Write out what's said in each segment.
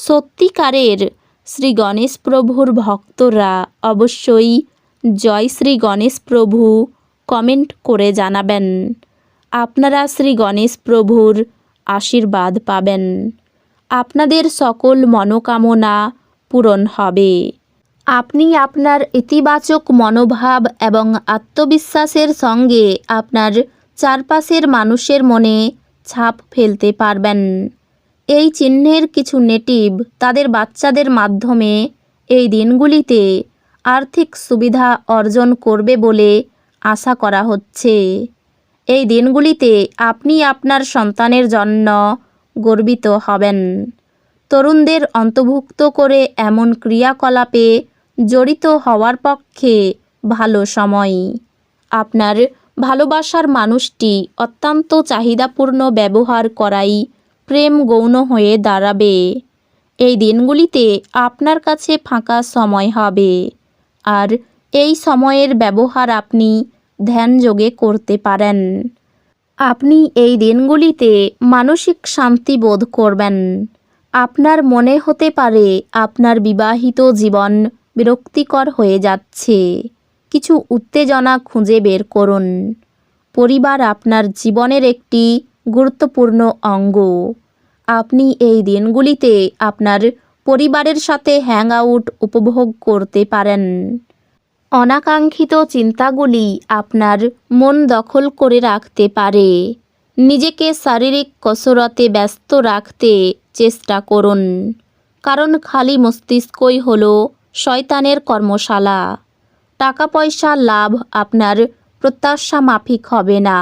সত্যিকারের শ্রী গণেশ প্রভুর ভক্তরা অবশ্যই জয় শ্রী গণেশ প্রভু কমেন্ট করে জানাবেন। আপনারা শ্রী গণেশ প্রভুর আশীর্বাদ পাবেন। আপনাদের সকল মনোকামনা পূরণ হবে। আপনি আপনার ইতিবাচক মনোভাব এবং আত্মবিশ্বাসের সঙ্গে আপনার চারপাশের মানুষের মনে ছাপ ফেলতে পারবেন। এই চিহ্নের কিছু নেটিভ তাদের বাচ্চাদের মাধ্যমে এই দিনগুলিতে আর্থিক সুবিধা অর্জন করবে বলে আশা করা হচ্ছে। এই দিনগুলিতে আপনি আপনার সন্তানের জন্য গর্বিত হবেন। তরুণদের অন্তর্ভুক্ত করে এমন ক্রিয়াকলাপে জড়িত হওয়ার পক্ষে ভালো সময়। আপনার ভালোবাসার মানুষটি অত্যন্ত চাহিদাপূর্ণ ব্যবহার করাই প্রেম গৌণ হয়ে দাঁড়াবে। এই দিনগুলিতে আপনার কাছে ফাঁকা সময় হবে। আর এই সময়ের ব্যবহার আপনি ধ্যানযোগে করতে পারেন। আপনি এই দিনগুলিতে মানসিক শান্তি বোধ করবেন। আপনার মনে হতে পারে আপনার বিবাহিত জীবন বিরক্তিকর হয়ে যাচ্ছে। কিছু উত্তেজনা খুঁজে বের করুন। পরিবার আপনার জীবনের একটি গুরুত্বপূর্ণ অঙ্গ। আপনি এই দিনগুলিতে আপনার পরিবারের সাথে হ্যাং আউট উপভোগ করতে পারেন। অনাকাঙ্ক্ষিত চিন্তাগুলি আপনার মন দখল করে রাখতে পারে। নিজেকে শারীরিক কসরতে ব্যস্ত রাখতে চেষ্টা করুন। কারণ খালি মস্তিষ্কই হল শয়তানের কর্মশালা। টাকা পয়সা লাভ আপনার প্রত্যাশা মাফিক হবে না।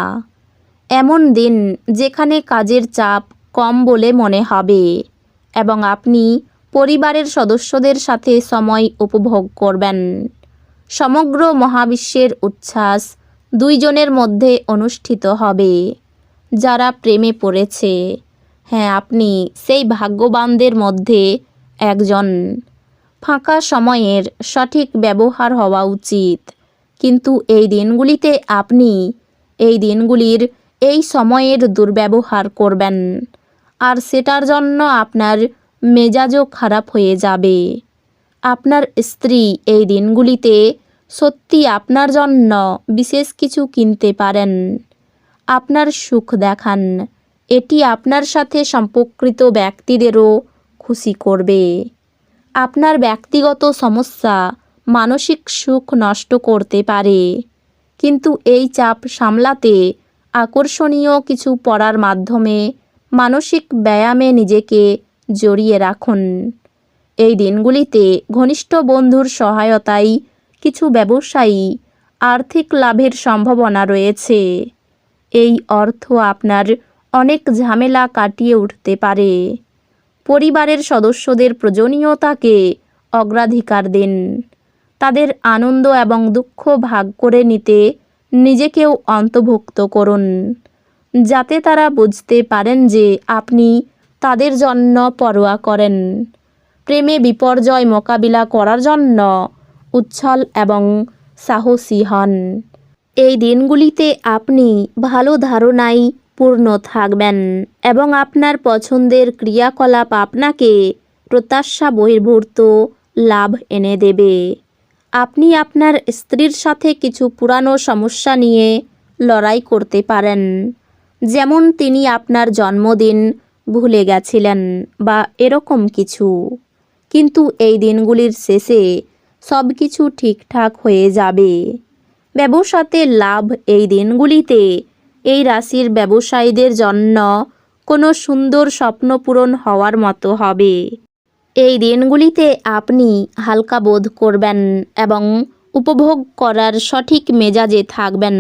এমন দিন যেখানে কাজের চাপ কম বলে মনে হবে এবং আপনি পরিবারের সদস্যদের সাথে সময় উপভোগ করবেন। সমগ্র মহাবিশ্বের উচ্ছ্বাস দুইজনের মধ্যে অনুষ্ঠিত হবে। যারা প্রেমে পড়েছে হ্যাঁ আপনি সেই ভাগ্যবানদের মধ্যে একজন। ফাঁকা সময়ের সঠিক ব্যবহার হওয়া উচিত। কিন্তু এই দিনগুলিতে আপনি, এই দিনগুলির এই সময়ের দুর্ব্যবহার করবেন, আর সেটার জন্য আপনার মেজাজও খারাপ হয়ে যাবে। আপনার স্ত্রী এই দিনগুলিতে সত্যি আপনার জন্য বিশেষ কিছু কিনতে পারেন। আপনার সুখ দেখান, এটি আপনার সাথে সম্পর্কিত ব্যক্তিদেরও খুশি করবে। আপনার ব্যক্তিগত সমস্যা মানসিক সুখ নষ্ট করতে পারে, কিন্তু এই চাপ সামলাতে আকর্ষণীয় কিছু পড়ার মাধ্যমে মানসিক ব্যায়ামে নিজেকে জড়িয়ে রাখুন। এই দিনগুলিতে ঘনিষ্ঠ বন্ধুর সহায়তায় কিছু ব্যবসায়ী আর্থিক লাভের সম্ভাবনা রয়েছে। এই অর্থ আপনার অনেক ঝামেলা কাটিয়ে উঠতে পারে। পরিবারের সদস্যদের প্রয়োজনীয়তাকে অগ্রাধিকার দিন। তাদের আনন্দ এবং দুঃখ ভাগ করে নিতে নিজেকেও অন্তর্ভুক্ত করুন, যাতে তারা বুঝতে পারেন যে আপনি তাদের জন্য পরোয়া করেন। প্রেমে বিপর্যয় মোকাবিলা করার জন্য উচ্ছল এবং সাহসী হন। এই দিনগুলিতে আপনি ভালো ধারণায় পূর্ণ থাকবেন এবং আপনার পছন্দের ক্রিয়াকলাপ আপনাকে প্রত্যাশা বহির্ভূত লাভ এনে দেবে। আপনি আপনার স্ত্রীর সাথে কিছু পুরানো সমস্যা নিয়ে লড়াই করতে পারেন। যেমন তিনি আপনার জন্মদিন ভুলে গেছিলেন বা এরকম কিছু। কিন্তু এই দিনগুলির শেষে সব কিছু ঠিকঠাক হয়ে যাবে। ব্যবসাতে লাভ এই দিনগুলিতে এই রাশির ব্যবসায়ীদের জন্য কোনো সুন্দর স্বপ্ন পূরণ হওয়ার মতো হবে। এই দিনগুলিতে আপনি হালকা বোধ করবেন এবং উপভোগ করার সঠিক মেজাজে থাকবেন।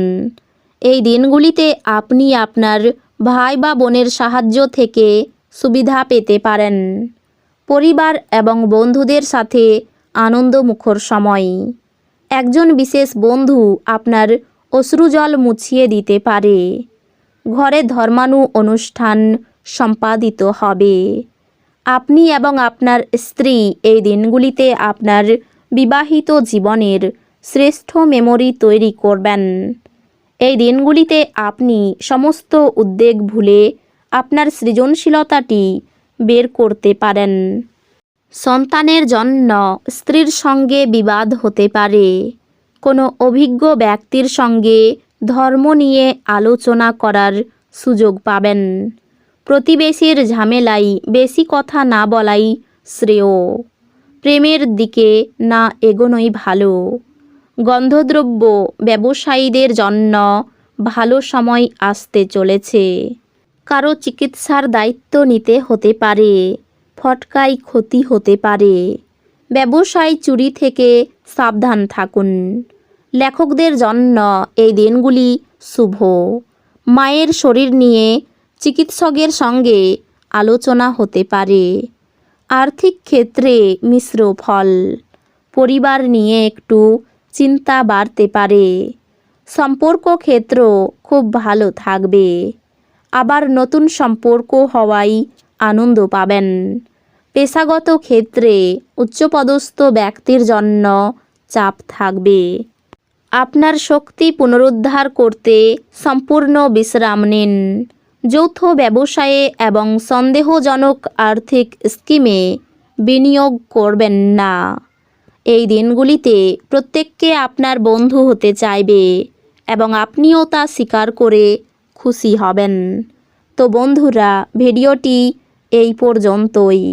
এই দিনগুলিতে আপনি আপনার ভাই বা বোনের সাহায্য থেকে সুবিধা পেতে পারেন। পরিবার এবং বন্ধুদের সাথে আনন্দমুখর সময়। একজন বিশেষ বন্ধু আপনার অশ্রুজল মুছিয়ে দিতে পারে। ঘরে ধর্মানু অনুষ্ঠান সম্পাদিত হবে। আপনি এবং আপনার স্ত্রী এই দিনগুলিতে আপনার বিবাহিত জীবনের শ্রেষ্ঠ মেমোরি তৈরি করবেন। এই দিনগুলিতে আপনি সমস্ত উদ্বেগ ভুলে আপনার সৃজনশীলতাটি বের করতে পারেন। সন্তানের জন্য স্ত্রীর সঙ্গে বিবাদ হতে পারে। কোনো অভিজ্ঞ ব্যক্তির সঙ্গে ধর্ম নিয়ে আলোচনা করার সুযোগ পাবেন। প্রতিবেশীর ঝামেলাই, বেশি কথা না বলাই শ্রেয়। প্রেমের দিকে না এগোনোই ভালো। গন্ধদ্রব্য ব্যবসায়ীদের জন্য ভালো সময় আসতে চলেছে। কারও চিকিৎসার দায়িত্ব নিতে হতে পারে, ফটকায় ক্ষতি হতে পারে। ব্যবসায় চুরি থেকে সাবধান থাকুন। লেখকদের জন্য এই দিনগুলি শুভ। মায়ের শরীর নিয়ে চিকিৎসকের সঙ্গে আলোচনা হতে পারে। আর্থিক ক্ষেত্রে মিশ্র ফল। পরিবার নিয়ে একটু চিন্তা বাড়তে পারে। সম্পর্ক ক্ষেত্র খুব ভালো থাকবে। আবার নতুন সম্পর্ক হওয়ায় আনন্দ পাবেন। পেশাগত ক্ষেত্রে উচ্চপদস্থ ব্যক্তির জন্য চাপ থাকবে। আপনার শক্তি পুনরুদ্ধার করতে সম্পূর্ণ বিশ্রাম নিন। যৌথ ব্যবসায়ে এবং সন্দেহজনক আর্থিক স্কিমে বিনিয়োগ করবেন না। এই দিনগুলিতে প্রত্যেককে আপনার বন্ধু হতে চাইবে এবং আপনিও তা স্বীকার করে খুশি হবেন। তো বন্ধুরা, ভিডিওটি এই পর্যন্তই।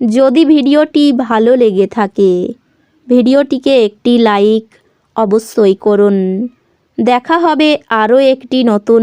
যদি ভিডিওটি ভালো লেগে থাকে, ভিডিওটিকে একটি লাইক অবশ্যই করুন। দেখা হবে আরও একটি নতুন